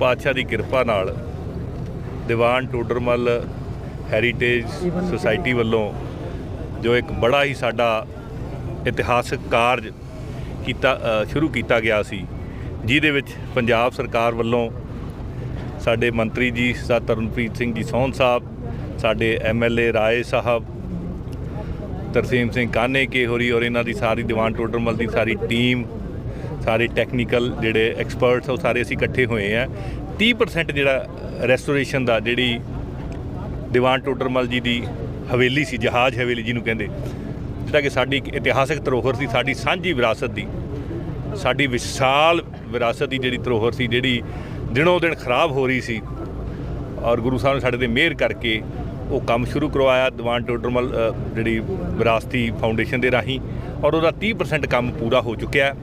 ਪਾਤਸ਼ਾਹ ਦੀ ਕਿਰਪਾ ਨਾਲ ਦੀਵਾਨ ਟੋਡਰਮਲ ਹੈਰੀਟੇਜ ਸੁਸਾਇਟੀ ਵੱਲੋਂ ਜੋ ਇੱਕ ਬੜਾ ਹੀ ਸਾਡਾ ਇਤਿਹਾਸਕ ਕਾਰਜ ਕੀਤਾ ਸ਼ੁਰੂ ਕੀਤਾ ਗਿਆ ਸੀ, ਜਿਹਦੇ ਵਿੱਚ ਪੰਜਾਬ ਸਰਕਾਰ ਵੱਲੋਂ ਸਾਡੇ ਮੰਤਰੀ ਜੀ, ਸਾ ਤਰਨਪ੍ਰੀਤ ਸਿੰਘ ਜੀ ਸੋਹਨ ਸਾਹਿਬ, ਸਾਡੇ ਐਮਐਲਏ ਰਾਏ ਸਾਹਿਬ, ਤਰਸੀਮ ਸਿੰਘ ਕਾਨੇ ਕੇ ਹੋਰੀ ਔਰ ਇਹਨਾਂ ਦੀ ਸਾਰੀ ਦੀਵਾਨ ਟੋਡਰਮਲ ਦੀ ਸਾਰੀ ਟੀਮ ਸਾਰੇ ਟੈਕਨੀਕਲ ਜਿਹੜੇ ਐਕਸਪਰਟਸ ਉਹ ਸਾਰੇ ਅਸੀਂ ਇਕੱਠੇ ਹੋਏ ਆ 30% ਜਿਹੜਾ ਰੈਸਟੋਰੇਸ਼ਨ ਦਾ ਜਿਹੜੀ ਦੀਵਾਨ ਟੋਡਰਮਲ ਜੀ ਦੀ ਹਵੇਲੀ ਸੀ, ਜਹਾਜ਼ ਹਵੇਲੀ ਜਿਹਨੂੰ ਕਹਿੰਦੇ, ਜਿਹੜਾ ਕਿ ਸਾਡੀ ਇੱਕ ਇਤਿਹਾਸਕ ਧਰੋਹਰ ਸੀ, ਸਾਡੀ ਸਾਂਝੀ ਵਿਰਾਸਤ ਦੀ, ਸਾਡੀ ਵਿਸ਼ਾਲ ਵਿਰਾਸਤ ਦੀ ਜਿਹੜੀ ਧਰੋਹਰ ਸੀ, ਜਿਹੜੀ ਦਿਨੋਂ ਦਿਨ ਖਰਾਬ ਹੋ ਰਹੀ ਸੀ, ਔਰ ਗੁਰੂ ਸਾਹਿਬ ਨੇ ਸਾਡੇ ਤੇ ਮਿਹਰ ਕਰਕੇ ਉਹ ਕੰਮ ਸ਼ੁਰੂ ਕਰਵਾਇਆ, ਦੀਵਾਨ ਟੋਡਰਮਲ ਜਿਹੜੀ ਵਿਰਾਸਤੀ ਫਾਊਂਡੇਸ਼ਨ ਦੇ ਰਾਹੀਂ, ਔਰ ਉਹਦਾ 30% ਕੰਮ ਪੂਰਾ ਹੋ ਚੁੱਕਿਆ ਹੈ।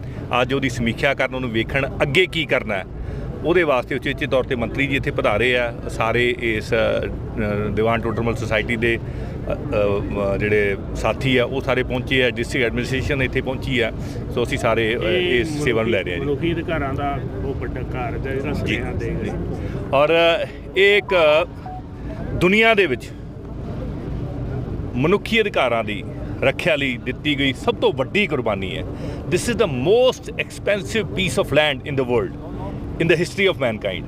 ਅੱਜ ਉਹਦੀ ਸਮੀਖਿਆ ਕਰਨ ਉਹਨੂੰ ਵੇਖਣ ਅੱਗੇ ਕੀ ਕਰਨਾ ਹੈ। ਉਹਦੇ ਵਾਸਤੇ ਉਚੇਚੇ ਤੌਰ ਤੇ ਮੰਤਰੀ ਜੀ ਇੱਥੇ ਪਧਾਰੇ ਆ। ਸਾਰੇ ਇਸ ਦੀਵਾਨ ਟੋਡਰਮਲ ਸੁਸਾਇਟੀ ਦੇ ਜਿਹੜੇ ਸਾਥੀ ਆ ਉਹ ਸਾਰੇ ਪਹੁੰਚੇ ਆ। ਡਿਸਟ੍ਰਿਕਟ ਐਡਮਿਨਿਸਟ੍ਰੇਸ਼ਨ ਇੱਥੇ ਪਹੁੰਚੀ ਆ। ਸੋ ਅਸੀਂ ਸਾਰੇ ਇਸ ਸੇਵਾ ਨੂੰ ਲੈ ਰਹੇ ਹਾਂ ਜੀ। ਮਨੁੱਖੀ ਅਧਿਕਾਰਾਂ ਦਾ ਬਹੁਤ ਵੱਡਾ ਕਾਰਜ ਹੈ ਜਿਹੜਾ ਸੁਨੇਹਾ ਦੇ ਗਏ ਔਰ ਇਹ ਇੱਕ ਦੁਨੀਆ ਦੇ ਵਿੱਚ ਮਨੁੱਖੀ ਅਧਿਕਾਰਾਂ ਦੀ ਰੱਖਿਆ ਲਈ ਦਿੱਤੀ ਗਈ ਸਭ ਤੋਂ ਵੱਡੀ ਕੁਰਬਾਨੀ ਹੈ। This is the most expensive piece of land in the world in the history of mankind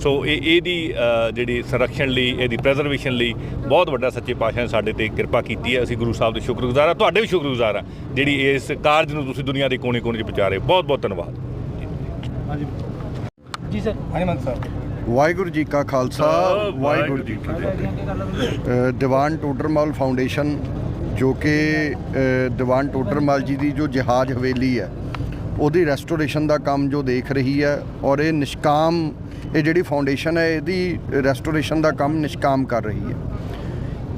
so ਇਹ ਇਹਦੀ ਜਿਹੜੀ ਸੰਰਖਣ ਲਈ ਇਹਦੀ ਪ੍ਰੈਜ਼ਰਵੇਸ਼ਨ ਲਈ ਬਹੁਤ ਵੱਡਾ ਸੱਚੇ ਪਾਤਸ਼ਾਹ ਨੇ ਸਾਡੇ ਤੇ ਕਿਰਪਾ ਕੀਤੀ ਹੈ। ਅਸੀਂ ਗੁਰੂ ਸਾਹਿਬ ਦੇ ਸ਼ੁਕਰਗੁਜ਼ਾਰ ਹਾਂ ਤੁਹਾਡੇ ਵੀ ਸ਼ੁਕਰਗੁਜ਼ਾਰ ਹਾਂ ਜਿਹੜੀ ਇਸ ਕਾਰਜ ਨੂੰ ਤੁਸੀਂ ਦੁਨੀਆ ਦੇ ਕੋਨੇ-ਕੋਨੇ 'ਚ ਪਹੁੰਚਾ ਰਹੇ ਹੋ। ਬਹੁਤ ਬਹੁਤ ਧੰਨਵਾਦ ਜੀ ਸਰ। ਹਨੀਮੰਤ ਸਾਹਿਬ। ਵਾਹਿਗੁਰੂ ਜੀ ਕਾ ਖਾਲਸਾ ਵਾਹਿਗੁਰੂ ਜੀ ਕੀ ਫਤਿਹ। ਦੀਵਾਨ ਟੋਡਰਮਲ ਫਾਊਂਡੇਸ਼ਨ ਜੋ ਕਿ ਅ, ਦੀਵਾਨ ਟੋਡਰਮਲ ਜੀ ਦੀ ਜੋ ਜਹਾਜ਼ ਹਵੇਲੀ ਹੈ ਉਹਦੀ ਰੈਸਟੋਰੇਸ਼ਨ ਦਾ ਕੰਮ ਜੋ ਦੇਖ ਰਹੀ ਹੈ ਔਰ ਇਹ ਨਿਸ਼ਕਾਮ ਇਹ ਜਿਹੜੀ ਫਾਊਂਡੇਸ਼ਨ ਹੈ ਇਹਦੀ ਰੈਸਟੋਰੇਸ਼ਨ ਦਾ ਕੰਮ ਨਿਸ਼ਕਾਮ ਕਰ ਰਹੀ ਹੈ।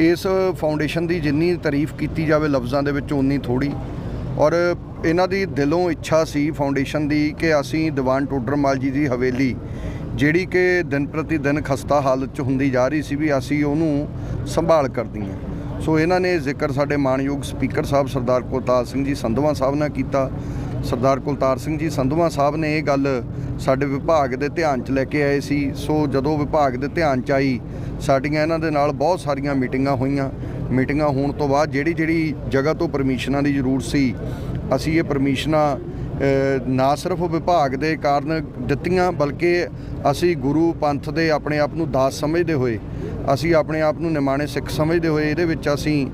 ਇਸ ਫਾਊਂਡੇਸ਼ਨ ਦੀ ਜਿੰਨੀ ਤਾਰੀਫ ਕੀਤੀ ਜਾਵੇ ਲਫ਼ਜ਼ਾਂ ਦੇ ਵਿੱਚ ਉਨੀ ਥੋੜੀ ਔਰ ਇਹਨਾਂ ਦੀ ਦਿਲੋਂ ਇੱਛਾ ਸੀ ਫਾਊਂਡੇਸ਼ਨ ਦੀ ਕਿ ਅਸੀਂ ਦੀਵਾਨ ਟੋਡਰਮਲ ਜੀ ਦੀ ਹਵੇਲੀ ਜਿਹੜੀ ਕਿ ਦਿਨ ਪ੍ਰਤੀ ਦਿਨ ਖਸਤਾ ਹਾਲਤ 'ਚ ਹੁੰਦੀ ਜਾ ਰਹੀ ਸੀ ਵੀ ਅਸੀਂ ਉਹਨੂੰ ਸੰਭਾਲ ਕਰਦੀ ਹਾਂ। ਸੋ ਇਹਨਾਂ ਨੇ ਜ਼ਿਕਰ ਸਾਡੇ ਮਾਨਯੋਗ ਸਪੀਕਰ ਸਾਹਿਬ ਸਰਦਾਰ ਕੁਲਤਾਰ ਸਿੰਘ ਜੀ ਸੰਧਵਾ ਸਾਹਿਬ ਨਾਲ ਕੀਤਾ। ਸਰਦਾਰ ਕੁਲਤਾਰ ਸਿੰਘ ਜੀ ਸੰਧਵਾ ਸਾਹਿਬ ਨੇ ਇਹ ਗੱਲ ਸਾਡੇ ਵਿਭਾਗ ਦੇ ਧਿਆਨ 'ਚ ਲੈ ਕੇ ਆਏ ਸੀ। ਸੋ ਜਦੋਂ ਵਿਭਾਗ ਦੇ ਧਿਆਨ 'ਚ ਆਈ, ਸਾਡੀਆਂ ਇਹਨਾਂ ਦੇ ਨਾਲ ਬਹੁਤ ਸਾਰੀਆਂ ਮੀਟਿੰਗਾਂ ਹੋਈਆਂ। ਮੀਟਿੰਗਾਂ ਹੋਣ ਤੋਂ ਬਾਅਦ ਜਿਹੜੀ ਜਿਹੜੀ ਜਗ੍ਹਾ ਤੋਂ ਪਰਮਿਸ਼ਨਾਂ ਦੀ ਜ਼ਰੂਰਤ ਸੀ, ਅਸੀਂ ਇਹ ਪਰਮਿਸ਼ਨਾਂ ਨਾ ਸਿਰਫ ਵਿਭਾਗ ਦੇ ਕਾਰਨ ਦਿੱਤੀਆਂ, ਬਲਕਿ ਅਸੀਂ ਗੁਰੂ ਪੰਥ ਦੇ ਆਪਣੇ ਆਪ ਨੂੰ ਦਾਸ ਸਮਝਦੇ ਹੋਏ ਅਸੀਂ ਆਪਣੇ ਆਪ ਨੂੰ ਨਿਮਾਣੇ ਸਿੱਖ ਸਮਝਦੇ ਹੋਏ ਇਹਦੇ ਵਿੱਚ ਅਸੀਂ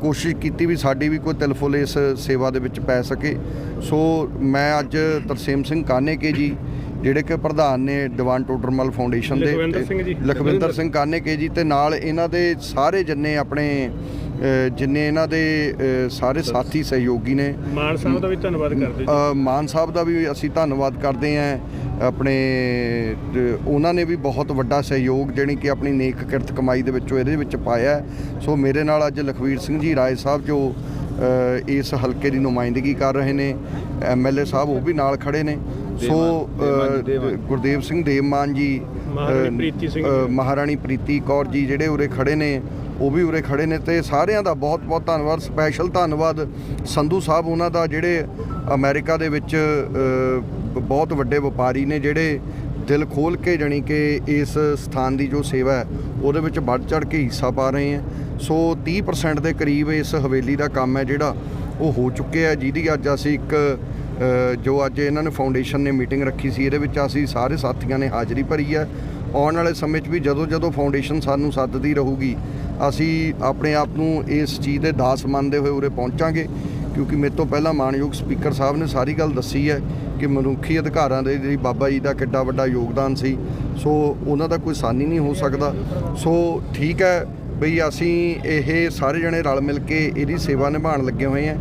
ਕੋਸ਼ਿਸ਼ ਕੀਤੀ ਵੀ ਸਾਡੀ ਵੀ ਕੋਈ ਤਿਲਫੁਲ ਇਸ ਸੇਵਾ ਦੇ ਵਿੱਚ ਪੈ ਸਕੇ। ਸੋ ਮੈਂ ਅੱਜ ਤਰਸੇਮ ਸਿੰਘ ਕਾਨੇਕੇ ਜੀ ਜਿਹੜੇ ਕਿ ਪ੍ਰਧਾਨ ਨੇ ਦੀਵਾਨ ਟੋਡਰਮਲ ਫਾਊਂਡੇਸ਼ਨ ਦੇ ਲਖਵਿੰਦਰ। ਸਿੰਘ ਕਾਨੇਕੇ ਜੀ ਤੇ ਨਾਲ ਇਹਨਾਂ ਦੇ ਸਾਰੇ ਜਿੰਨੇ ਆਪਣੇ ਜਿੰਨੇ ਇਹਨਾਂ ਦੇ ਸਾਰੇ ਸਾਥੀ ਸਹਿਯੋਗੀ ਨੇ। ਮਾਨ ਸਾਹਿਬ ਦਾ ਵੀ ਧੰਨਵਾਦ ਕਰਦੇ ਜੀ। ਮਾਨ ਸਾਹਿਬ ਦਾ ਵੀ ਅਸੀਂ ਧੰਨਵਾਦ ਕਰਦੇ ਹਾਂ। ਆਪਣੇ ਉਹਨਾਂ ਨੇ ਵੀ ਬਹੁਤ ਵੱਡਾ ਸਹਿਯੋਗ ਜਿਹੜੀ ਕਿ ਆਪਣੀ ਨੇਕ ਕਿਰਤ ਕਮਾਈ ਦੇ ਵਿੱਚੋਂ ਇਹਦੇ ਵਿੱਚ ਪਾਇਆ। ਸੋ ਮੇਰੇ ਨਾਲ ਅੱਜ ਲਖਵੀਰ ਸਿੰਘ ਜੀ ਰਾਏ ਸਾਹਿਬ ਜੋ ਇਸ ਹਲਕੇ ਦੀ ਨੁਮਾਇੰਦਗੀ ਕਰ ਰਹੇ ਨੇ ਐਮਐਲਏ ਸਾਹਿਬ ਉਹ ਵੀ ਨਾਲ ਖੜੇ ਨੇ। ਸੋ ਗੁਰਦੇਵ ਸਿੰਘ ਦੇਵਮਾਨ ਜੀ। ਮਹਾਰਾਣੀ ਪ੍ਰੀਤੀ ਕੌਰ ਜੀ ਜਿਹੜੇ ਉਰੇ ਖੜੇ ਨੇ ਉਹ ਵੀ ਉਰੇ ਖੜੇ ਨੇ ਤੇ ਸਾਰਿਆਂ ਦਾ ਬਹੁਤ ਬਹੁਤ ਧੰਨਵਾਦ ਸਪੈਸ਼ਲ ਧੰਨਵਾਦ ਸੰਧੂ ਸਾਹਿਬ ਉਹਨਾਂ ਦਾ ਜਿਹੜੇ ਅਮਰੀਕਾ ਦੇ ਵਿੱਚ ਬਹੁਤ ਵੱਡੇ ਵਪਾਰੀ ਨੇ ਜਿਹੜੇ ਦਿਲ ਖੋਲ ਕੇ ਜਾਣੀ ਕਿ ਇਸ ਸਥਾਨ ਦੀ ਜੋ ਸੇਵਾ ਹੈ, ਉਹਦੇ ਵਿੱਚ ਵੱਧ ਚੜ ਕੇ ਹਿੱਸਾ ਪਾ ਰਹੇ ਹੈ। ਸੋ 30% ਦੇ ਕਰੀਬ ਇਸ ਹਵੇਲੀ ਦਾ ਕੰਮ ਹੈ ਜਿਹੜਾ ਉਹ ਹੋ ਚੁੱਕਿਆ ਜਿਹਦੀ ਅੱਜ ਅਸੀਂ ਇੱਕ ਜੋ ਅੱਜ ਇਹਨਾਂ ਨੇ ਫਾਊਂਡੇਸ਼ਨ ਨੇ ਮੀਟਿੰਗ ਰੱਖੀ ਸੀ, ਇਹਦੇ ਵਿੱਚ ਅਸੀਂ ਸਾਰੇ ਸਾਥੀਆਂ ਨੇ ਹਾਜ਼ਰੀ ਭਰੀ ਹੈ। ਆਉਣ ਵਾਲੇ ਸਮੇਂ 'ਚ ਵੀ ਜਦੋਂ ਜਦੋਂ ਫਾਊਂਡੇਸ਼ਨ ਸਾਨੂੰ ਸੱਦਦੀ ਰਹੂਗੀ ਅਸੀਂ ਆਪਣੇ ਆਪ ਨੂੰ ਇਸ ਚੀਜ਼ ਦੇ ਦਾਸ ਮੰਨਦੇ ਹੋਏ ਉਰੇ ਪਹੁੰਚਾਂਗੇ, ਕਿਉਂਕਿ ਮੇਰੇ ਤੋਂ ਪਹਿਲਾਂ ਮਾਨਯੋਗ ਸਪੀਕਰ ਸਾਹਿਬ ਨੇ ਸਾਰੀ ਗੱਲ ਦੱਸੀ ਹੈ ਕਿ ਮਨੁੱਖੀ ਅਧਿਕਾਰਾਂ ਦੇ ਜਿਹੜੀ ਬਾਬਾ ਜੀ ਦਾ ਕਿੱਡਾ ਵੱਡਾ ਯੋਗਦਾਨ ਸੀ। ਸੋ ਉਹਨਾਂ ਦਾ ਕੋਈ ਸਾਨੀ ਨਹੀਂ ਹੋ ਸਕਦਾ। ਸੋ ਠੀਕ ਹੈ ਬਈ ਅਸੀਂ ਇਹ ਸਾਰੇ ਜਣੇ ਰਲ ਮਿਲ ਕੇ ਇਹਦੀ ਸੇਵਾ ਨਿਭਾਉਣ ਲੱਗੇ ਹੋਏ ਹਾਂ।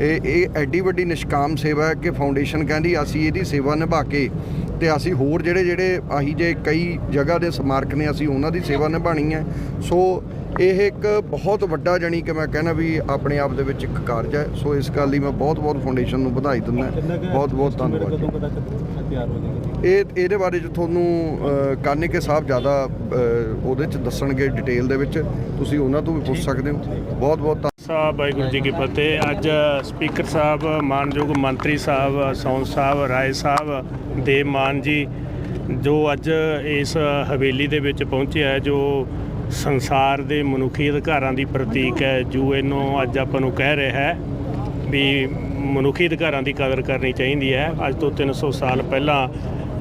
ਇਹ ਇਹ ਐਡੀ ਵੱਡੀ ਨਿਸ਼ਕਾਮ ਸੇਵਾ ਹੈ ਕਿ ਫਾਊਂਡੇਸ਼ਨ ਕਹਿੰਦੀ ਅਸੀਂ ਇਹਦੀ ਸੇਵਾ ਨਿਭਾ ਕੇ ਤੇ ਅਸੀਂ ਹੋਰ ਜਿਹੜੇ ਜਿਹੜੇ ਆਹੀ ਜੇ ਕਈ ਜਗ੍ਹਾ ਦੇ ਸਮਾਰਕ ਨੇ ਅਸੀਂ ਉਹਨਾਂ ਦੀ ਸੇਵਾ ਨਿਭਾਣੀ ਹੈ। ਸੋ ਇਹ ਇੱਕ ਬਹੁਤ ਵੱਡਾ ਜਣੀ ਕਿ ਮੈਂ ਕਹਿੰਦਾ ਵੀ ਆਪਣੇ ਆਪ ਦੇ ਵਿੱਚ ਇੱਕ ਕਾਰਜ ਹੈ। ਸੋ ਇਸ ਗੱਲ ਲਈ ਮੈਂ ਬਹੁਤ ਬਹੁਤ ਫਾਊਂਡੇਸ਼ਨ ਨੂੰ ਵਧਾਈ ਦਿੰਦਾ। ਬਹੁਤ ਬਹੁਤ ਧੰਨਵਾਦ ਇਹ ਇਹਦੇ ਬਾਰੇ ਚ ਤੁਹਾਨੂੰ ਕਾਨੇਕੇ ਸਾਹਿਬ ਜ਼ਿਆਦਾ ਉਹਦੇ ਚ ਦੱਸਣਗੇ ਡਿਟੇਲ ਦੇ ਵਿੱਚ। ਤੁਸੀਂ ਉਹਨਾਂ ਤੋਂ ਵੀ ਪੁੱਛ ਸਕਦੇ ਹੋ। ਬਹੁਤ ਬਹੁਤ ਧੰਨ- ਸਾਹਿਬ ਵਾਹਿਗੁਰੂ ਜੀ ਕੀ ਫਤਿਹ। ਅੱਜ ਸਪੀਕਰ ਸਾਹਿਬ ਮਾਨਯੋਗ ਮੰਤਰੀ ਸਾਹਿਬ ਸੌਨ ਸਾਹਿਬ ਰਾਏ ਸਾਹਿਬ ਦੇਵ ਮਾਨ ਜੀ ਜੋ ਅੱਜ ਇਸ ਹਵੇਲੀ ਦੇ ਵਿੱਚ ਪਹੁੰਚਿਆ ਹੈ ਜੋ ਸੰਸਾਰ ਦੇ ਮਨੁੱਖੀ ਅਧਿਕਾਰਾਂ ਦੀ ਪ੍ਰਤੀਕ ਹੈ ਇਹਨੂੰ ਅੱਜ ਆਪਾਂ ਨੂੰ ਕਹਿ ਰਿਹਾ ਹੈ ਵੀ ਮਨੁੱਖੀ ਅਧਿਕਾਰਾਂ ਦੀ ਕਦਰ ਕਰਨੀ ਚਾਹੀਦੀ ਹੈ। ਅੱਜ ਤੋਂ 300 ਸਾਲ ਪਹਿਲਾਂ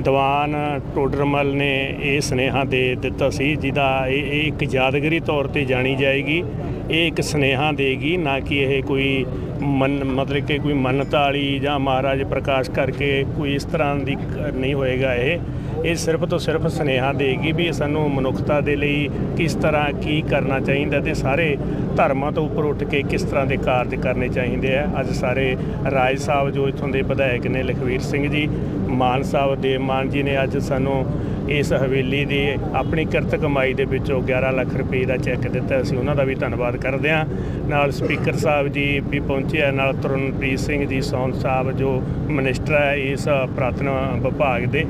ਦੀਵਾਨ ਟੋਡਰਮਲ ਨੇ ਇਹ ਸੁਨੇਹਾ ਦੇ ਦਿੱਤਾ ਸੀ ਜਿਹਦਾ ਇਹ ਇੱਕ ਯਾਦਗਾਰੀ ਤੌਰ ਤੇ ਜਾਣੀ ਜਾਏਗੀ। ਇਹ ਇੱਕ ਸੁਨੇਹਾ ਦੇਗੀ, ਨਾ ਕਿ ਇਹ ਕੋਈ ਮਨ, ਮਤਲਬ ਕਿ ਕੋਈ ਮੰਨਤਾ ਵਾਲੀ ਜਾਂ ਮਹਾਰਾਜ ਪ੍ਰਕਾਸ਼ ਕਰਕੇ ਕੋਈ ਇਸ ਤਰ੍ਹਾਂ ਦੀ ਨਹੀਂ ਹੋਏਗਾ ਇਹ। ਇਹ ਸਿਰਫ ਤੋਂ ਸਿਰਫ ਸੁਨੇਹਾ ਦੇਗੀ ਵੀ ਸਾਨੂੰ ਮਨੁੱਖਤਾ ਦੇ ਲਈ ਕਿਸ ਤਰ੍ਹਾਂ ਕੀ ਕਰਨਾ ਚਾਹੀਦਾ ਤੇ ਸਾਰੇ ਧਰਮਾਂ ਤੋਂ ਉੱਪਰ ਉੱਠ ਕੇ ਕਿਸ ਤਰ੍ਹਾਂ ਦੇ ਕਾਰਜ ਕਰਨੇ ਚਾਹੀਦੇ ਆ। ਅੱਜ ਸਾਰੇ ਰਾਜ ਸਾਹਿਬ ਜੋ ਇੱਥੋਂ ਦੇ ਵਿਧਾਇਕ ਨੇ, ਲਖਵੀਰ ਸਿੰਘ ਜੀ, ਮਾਨ ਸਾਹਿਬ, ਦੇਵ ਮਾਨ ਜੀ ਨੇ ਅੱਜ ਸਾਨੂੰ ਇਸ ਹਵੇਲੀ ਦੀ ਆਪਣੀ ਕਿਰਤ ਕਮਾਈ ਦੇ ਵਿੱਚੋਂ 11 ਲੱਖ ਰੁਪਏ ਦਾ ਚੈੱਕ ਦਿੱਤਾ ਅਸੀਂ। ਉਹਨਾਂ ਦਾ ਵੀ ਧੰਨਵਾਦ ਕਰਦੇ ਹਾਂ। ਨਾਲ ਸਪੀਕਰ ਸਾਹਿਬ ਜੀ ਵੀ ਪਹੁੰਚੇ ਨਾਲ ਤਰਨਪ੍ਰੀਤ ਸਿੰਘ ਜੀ ਸੌਨ ਸਾਹਿਬ ਜੋ ਮਿਨਿਸਟਰ ਹੈ ਇਸ ਪ੍ਰਾਤਨ ਵਿਭਾਗ ਦੇ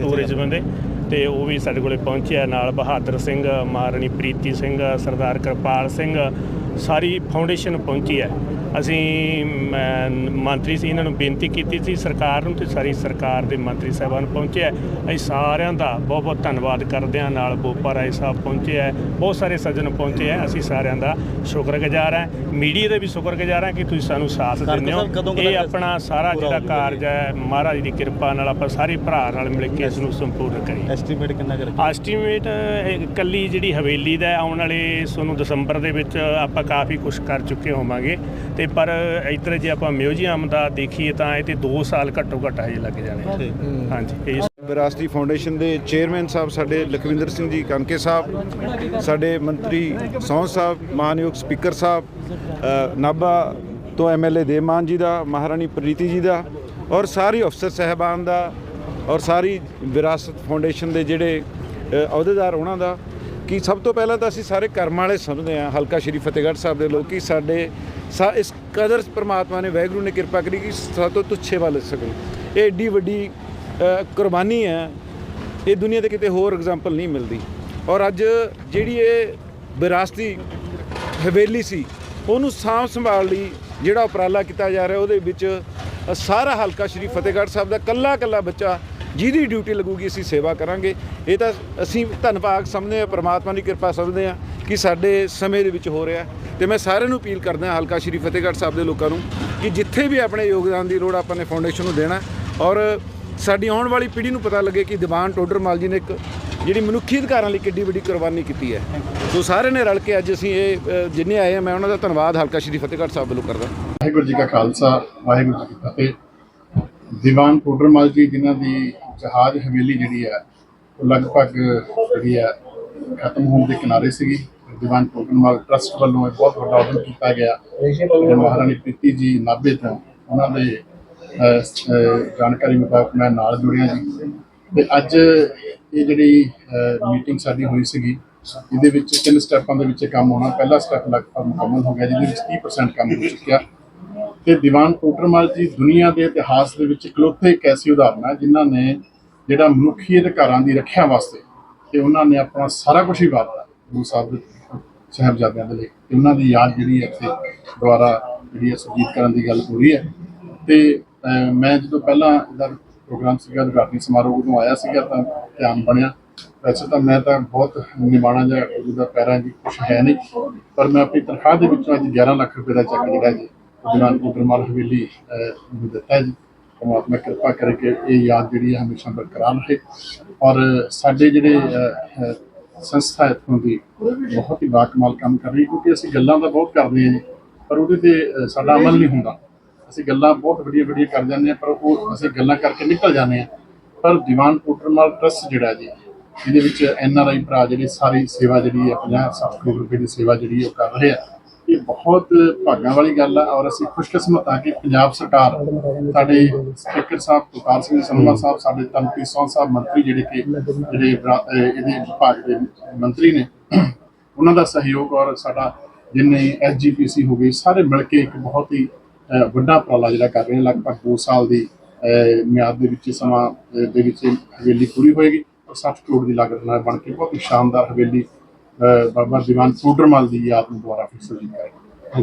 ਟੂਰਿਜ਼ਮ ਦੇ। ਤੇ ਉਹ ਵੀ ਸਾਡੇ ਕੋਲੇ ਪਹੁੰਚਿਆ ਨਾਲ ਬਹਾਦਰ ਸਿੰਘ ਮਹਾਰਾਣੀ ਪ੍ਰੀਤੀ ਸਿੰਘ ਸਰਦਾਰ ਕਿਰਪਾਲ ਸਿੰਘ ਸਾਰੀ ਫਾਊਂਡੇਸ਼ਨ ਪਹੁੰਚੀ ਹੈ। ਅਸੀਂ ਮੰਤਰੀ ਸੀ ਇਹਨਾਂ ਨੂੰ ਬੇਨਤੀ ਕੀਤੀ ਸੀ ਸਰਕਾਰ ਨੂੰ ਤੇ ਸਾਰੀ ਸਰਕਾਰ ਦੇ ਮੰਤਰੀ ਸਾਹਿਬਾਨ ਪਹੁੰਚੇ ਹੈ। ਅਸੀਂ ਸਾਰਿਆਂ ਦਾ ਬਹੁਤ ਬਹੁਤ ਧੰਨਵਾਦ ਕਰਦੇ ਹਾਂ ਨਾਲ ਬੋਪਾ ਰਾਏ ਸਾਹਿਬ ਪਹੁੰਚੇ ਹੈ ਬਹੁਤ ਸਾਰੇ ਸੱਜਣ ਪਹੁੰਚੇ ਹੈ ਅਸੀਂ ਸਾਰਿਆਂ ਦਾ ਸ਼ੁਕਰਗੁਜ਼ਾਰ ਹਾਂ। ਮੀਡੀਆ ਦੇ ਵੀ ਸ਼ੁਕਰਗੁਜ਼ਾਰ ਹਾਂ ਕਿ ਤੁਸੀਂ ਸਾਨੂੰ ਸਾਥ ਦਿੰਦੇ ਹੋ। ਇਹ ਆਪਣਾ ਸਾਰਾ ਜਿਹੜਾ ਕਾਰਜ ਹੈ ਮਹਾਰਾਜ ਦੀ ਕਿਰਪਾ ਨਾਲ ਆਪਾਂ ਸਾਰੇ ਭਰਾ ਨਾਲ ਮਿਲ ਕੇ ਇਸ ਨੂੰ ਸੰਪੂਰਨ ਕਰੀਏ। ਐਸਟੀਮੇਟ ਕਿੰਨਾ ਕਰ ਐਸਟੀਮੇਟ ਇਕੱਲੀ ਜਿਹੜੀ ਹਵੇਲੀ ਦਾ ਆਉਣ ਵਾਲੇ ਤੁਹਾਨੂੰ ਦਸੰਬਰ ਦੇ ਵਿੱਚ ਆਪਾਂ ਕਾਫੀ ਕੁਝ ਕਰ ਚੁੱਕੇ ਹੋਵਾਂਗੇ। ਤੇ ਪਰ ਇੱਧਰ ਜੇ ਆਪਾਂ ਮਿਊਜ਼ੀਅਮ ਦਾ ਦੇਖੀਏ ਤਾਂ ਇਹ ਤੇ 2 ਸਾਲ ਘੱਟੋ ਘੱਟ ਹਜੇ ਲੱਗ ਜਾਣੇ ਹਾਂਜੀ ਇਹ ਵਿਰਾਸਤੀ ਫਾਊਂਡੇਸ਼ਨ ਦੇ ਚੇਅਰਮੈਨ ਸਾਹਿਬ ਸਾਡੇ ਲਖਵਿੰਦਰ ਸਿੰਘ ਜੀ ਕਨਕੇ ਸਾਹਿਬ ਸਾਡੇ ਮੰਤਰੀ ਸੌਂ ਸਾਹਿਬ ਮਾਨਯੋਗ ਸਪੀਕਰ ਸਾਹਿਬ ਨਾਭਾ ਤੋਂ ਐਮਐਲਏ ਦੇਵਮਾਨ ਜੀ ਦਾ ਮਹਾਰਾਣੀ ਪ੍ਰੀਤੀ ਜੀ ਦਾ ਔਰ ਸਾਰੀ ਅਫਸਰ ਸਹਿਬਾਨ ਦਾ ਔਰ ਸਾਰੀ ਵਿਰਾਸਤ ਫਾਊਂਡੇਸ਼ਨ ਦੇ ਜਿਹੜੇ ਅਹੁਦੇਦਾਰ ਉਹਨਾਂ ਦਾ ਕਿ ਸਭ ਤੋਂ ਪਹਿਲਾਂ ਤਾਂ ਅਸੀਂ ਸਾਰੇ ਕਰਮ ਵਾਲੇ ਸਮਝਦੇ ਹਾਂ, ਹਲਕਾ ਸ਼੍ਰੀ ਫਤਿਹਗੜ੍ਹ ਸਾਹਿਬ ਦੇ ਲੋਕ ਕਿ ਸਾਡੇ ਸਾ ਇਸ ਕਦਰ ਪ੍ਰਮਾਤਮਾ ਨੇ, ਵਾਹਿਗੁਰੂ ਨੇ ਕਿਰਪਾ ਕਰੀ ਕਿ ਸਾਤੋਂ ਤੁੱਛੇ ਵੱਲ ਸਕਣ ਇਹ ਏਡੀ ਵੱਡੀ ਕੁਰਬਾਨੀ ਹੈ, ਇਹ ਦੁਨੀਆ ਦੇ ਕਿਤੇ ਹੋਰ ਐਗਜ਼ਾਮਪਲ ਨਹੀਂ ਮਿਲਦੀ। ਔਰ ਅੱਜ ਜਿਹੜੀ ਇਹ ਵਿਰਾਸਤੀ ਹਵੇਲੀ ਸੀ, ਉਹਨੂੰ ਸਾਂਭ ਸੰਭਾਲ ਲਈ ਜਿਹੜਾ ਉਪਰਾਲਾ ਕੀਤਾ ਜਾ ਰਿਹਾ, ਉਹਦੇ ਵਿੱਚ ਸਾਰਾ ਹਲਕਾ ਸ਼੍ਰੀ ਫਤਿਹਗੜ੍ਹ ਸਾਹਿਬ ਦਾ ਕੱਲਾ ਕੱਲਾ ਬੱਚਾ ਜਿਹਦੀ ਡਿਊਟੀ ਲੱਗੂਗੀ ਅਸੀਂ ਸੇਵਾ ਕਰਾਂਗੇ। ਇਹ ਤਾਂ ਅਸੀਂ ਧੰਨਵਾਦ ਸਮਝਦੇ ਹਾਂ, ਪ੍ਰਮਾਤਮਾ ਦੀ ਕਿਰਪਾ ਸਮਝਦੇ ਹਾਂ ਕਿ ਸਾਡੇ ਸਮੇਂ ਦੇ ਵਿੱਚ ਹੋ ਰਿਹਾ ਤੇ ਮੈਂ ਸਾਰਿਆਂ ਨੂੰ ਅਪੀਲ ਕਰਦਾ ਹਲਕਾ ਸ਼੍ਰੀ ਫਤਿਹਗੜ੍ਹ ਸਾਹਿਬ ਦੇ ਲੋਕਾਂ ਨੂੰ ਕਿ ਜਿੱਥੇ ਵੀ ਆਪਣੇ ਯੋਗਦਾਨ ਦੀ ਲੋੜ ਆਪਾਂ ਨੇ ਫਾਊਂਡੇਸ਼ਨ ਨੂੰ ਦੇਣਾ ਔਰ ਸਾਡੀ ਆਉਣ ਵਾਲੀ ਪੀੜ੍ਹੀ ਨੂੰ ਪਤਾ ਲੱਗੇ ਕਿ ਦੀਵਾਨ ਟੋਡਰਮਲ ਜੀ ਨੇ ਇੱਕ ਜਿਹੜੀ ਮਨੁੱਖੀ ਅਧਿਕਾਰਾਂ ਲਈ ਕਿੱਡੀ ਵੱਡੀ ਕੁਰਬਾਨੀ ਕੀਤੀ ਹੈ। ਸੋ ਸਾਰਿਆਂ ਨੇ ਰਲ ਕੇ ਅੱਜ ਅਸੀਂ ਇਹ ਜਿੰਨੇ ਆਏ ਆ, ਮੈਂ ਉਹਨਾਂ ਦਾ ਧੰਨਵਾਦ ਹਲਕਾ ਸ਼੍ਰੀ ਫਤਿਹਗੜ੍ਹ ਸਾਹਿਬ ਵੱਲੋਂ ਕਰਦਾ ਵਾਹਿਗੁਰੂ ਜੀ ਕਾ ਖਾਲਸਾ, ਵਾਹਿਗੁਰੂ ਜੀ ਕੀ ਫਤਿਹ। ਦੀਵਾਨ ਟੋਡਰਮਲ ਜੀ, ਜਿਨ੍ਹਾਂ ਦੀ ਜਹਾਜ਼ ਹਵੇਲੀ ਜਿਹੜੀ ਹੈ ਉਹ ਲਗਭਗ ਜਿਹੜੀ ਹੈ ਖਤਮ ਹੋਣ ਦੇ ਕਿਨਾਰੇ ਸੀਗੀ। ਦੀਵਾਨ ਟੋਡਰਮਲ ਟਰਸਟ ਵੱਲੋਂ ਇਹ ਬਹੁਤ ਵੱਡਾ ਉਦਮ ਕੀਤਾ ਗਿਆ। ਮਹਾਰਾਣੀ ਪ੍ਰੀਤੀ ਜੀ ਨਾਭੇ ਤੋਂ ਉਹਨਾਂ ਦੇ ਜਾਣਕਾਰੀ ਮੁਤਾਬਕ ਮੈਂ ਨਾਲ ਜੁੜਿਆ ਜੀ। ਤੇ ਅੱਜ ਇਹ ਜਿਹੜੀ ਮੀਟਿੰਗ ਸਾਡੀ ਹੋਈ ਸੀਗੀ ਇਹਦੇ ਵਿੱਚ ਤਿੰਨ ਸਟੈਪਾਂ ਦੇ ਵਿੱਚ ਕੰਮ ਹੋਣਾ। ਪਹਿਲਾ ਸਟੈਪ ਲਗਭਗ ਮੁਕੰਮਲ ਹੋ ਗਿਆ ਜਿਹਦੇ ਵਿੱਚ 30% ਕੰਮ ਹੋ ਚੁੱਕਿਆ। ਤੇ ਦੀਵਾਨ ਟੋਡਰਮਲ ਜੀ ਦੁਨੀਆ ਦੇ ਇਤਿਹਾਸ ਦੇ ਵਿੱਚ ਇਕਲੌਤੇ ਇੱਕ ਐਸੀ ਉਦਾਹਰਨ ਹੈ ਜਿਨ੍ਹਾਂ ਨੇ ਜਿਹੜਾ ਮਨੁੱਖੀ ਅਧਿਕਾਰਾਂ ਦੀ ਰੱਖਿਆ ਵਾਸਤੇ ਤੇ ਉਹਨਾਂ ਨੇ ਆਪਣਾ ਸਾਰਾ ਕੁਝ ਹੀ ਵਾਰਤਾ ਗੁਰੂ ਸਾਹਿਬ ਦੇ ਸਾਹਿਬਜ਼ਾਦਿਆਂ ਦੇ ਲਈ। ਤੇ ਉਹਨਾਂ ਦੀ ਯਾਦ ਜਿਹੜੀ ਹੈ ਇੱਥੇ ਦੁਆਰਾ ਜਿਹੜੀ ਹੈ ਸੁਜੀਤ ਕਰਨ ਦੀ ਗੱਲ ਹੋ ਰਹੀ ਹੈ। ਤੇ ਮੈਂ ਜਦੋਂ ਪਹਿਲਾਂ ਇਹਦਾ ਪ੍ਰੋਗਰਾਮ ਸੀਗਾ, ਉਦਘਾਟਨੀ ਸਮਾਰੋਹ ਉਦੋਂ ਆਇਆ ਸੀਗਾ ਤਾਂ ਧਿਆਨ ਬਣਿਆ। ਵੈਸੇ ਤਾਂ ਮੈਂ ਤਾਂ ਬਹੁਤ ਨਿਮਾਣਾ ਜਿਹਾ ਗੁਰੂ ਪੈਰਾਂ ਦੀ ਕੁਛ ਹੈ ਨਹੀਂ, ਪਰ ਮੈਂ ਆਪਣੀ ਤਨਖਾਹ ਦੇ ਵਿੱਚੋਂ ਅੱਜ 11 ਲੱਖ ਰੁਪਏ ਦਾ ਚੈੱਕ ਜਿਹੜਾ ਜੀ ਗੁਰਨਾਨ ਗੁਰਮਾਲ ਹਵੇਲੀ ਨੂੰ ਦਿੱਤਾ ਜੀ। ਪਰਮਾਤਮਾ ਕਿਰਪਾ ਕਰਕੇ ਇਹ ਯਾਦ ਜਿਹੜੀ ਹੈ ਹਮੇਸ਼ਾ ਬਰਕਰਾਰ ਰਹੇ। ਔਰ ਸਾਡੇ ਜਿਹੜੇ ਸੰਸਥਾ ਇੱਥੋਂ ਦੀ, ਬਹੁਤ ਹੀ ਬਾਕਮਾਲ ਕੰਮ ਕਰ ਰਹੀ ਕਿਉਂਕਿ ਅਸੀਂ ਗੱਲਾਂ ਤਾਂ ਬਹੁਤ ਕਰਦੇ ਹਾਂ ਜੀ, ਪਰ ਉਹਦੇ ਤੇ ਸਾਡਾ ਅਮਲ ਨਹੀਂ ਹੁੰਦਾ। ਅਸੀਂ ਗੱਲਾਂ ਬਹੁਤ ਵੱਡੀਆਂ ਵੱਡੀਆਂ ਕਰ ਜਾਂਦੇ ਹਾਂ, ਪਰ ਉਹ ਅਸੀਂ ਗੱਲਾਂ ਕਰਕੇ ਨਿਕਲ ਜਾਂਦੇ ਹਾਂ। ਪਰ ਦੀਵਾਨ ਟੋਟਰਮਲ ਟਰਸਟ ਜਿਹੜਾ ਜੀ, ਇਹਦੇ ਵਿੱਚ ਐਨ ਆਰ ਆਈ ਭਰਾ ਜਿਹੜੇ ਸਾਰੀ ਸੇਵਾ ਜਿਹੜੀ ਹੈ 50 60 ਕਰੋੜ ਰੁਪਏ ਦੀ ਸੇਵਾ ਜਿਹੜੀ ਉਹ ਕਰ ਰਹੇ ਆ। ਇਹ ਬਹੁਤ ਭਾਗਾਂ ਵਾਲੀ ਗੱਲ ਆ ਔਰ ਅਸੀਂ ਖੁਸ਼ਕਿਸਮਤ ਆ ਕਿ ਪੰਜਾਬ ਸਰਕਾਰ ਸਾਡੇ ਸਪੀਕਰ ਸਾਹਿਬ ਤੁਕਾਰ ਸਿੰਘ ਸੰਧਵਾ ਸਾਹਿਬ, ਸਾਡੇ ਤਨਪ੍ਰੀਤ ਸੌਂ ਸਾਹਿਬ ਮੰਤਰੀ ਜਿਹੜੇ ਕਿ ਜਿਹੜੇ ਇਹਦੇ ਵਿਭਾਗ ਦੇ ਮੰਤਰੀ ਨੇ, ਉਹਨਾਂ ਦਾ ਸਹਿਯੋਗ ਔਰ ਸਾਡਾ ਜਿੰਨੇ ਐਸਜੀਪੀਸੀ ਹੋ ਗਈ, ਸਾਰੇ ਮਿਲ ਕੇ ਇੱਕ ਬਹੁਤ ਹੀ ਵੱਡਾ ਉਪਰਾਲਾ ਜਿਹੜਾ ਕਰ ਰਹੇ ਹਾਂ ਲਗਭਗ 2 ਸਾਲ ਦੀ ਮਿਆਦ ਦੇ ਵਿੱਚ ਸਮਾਂ ਦੇ ਵਿੱਚ ਹਵੇਲੀ ਪੂਰੀ ਹੋਏਗੀ ਔਰ 60 ਕਰੋੜ ਦੀ ਲਾਗਤ ਨਾਲ ਬਣ ਕੇ ਬਹੁਤ ਹੀ ਸ਼ਾਨਦਾਰ ਹਵੇਲੀ ਬਾਬਾ ਦੀਵਾਨ ਟੋਡਰਮਲ ਦੀ ਯਾਦ ਨੂੰ ਦੁਬਾਰਾ ਫਿਰ ਸੁਜੀਤ ਕਰੇਗੀ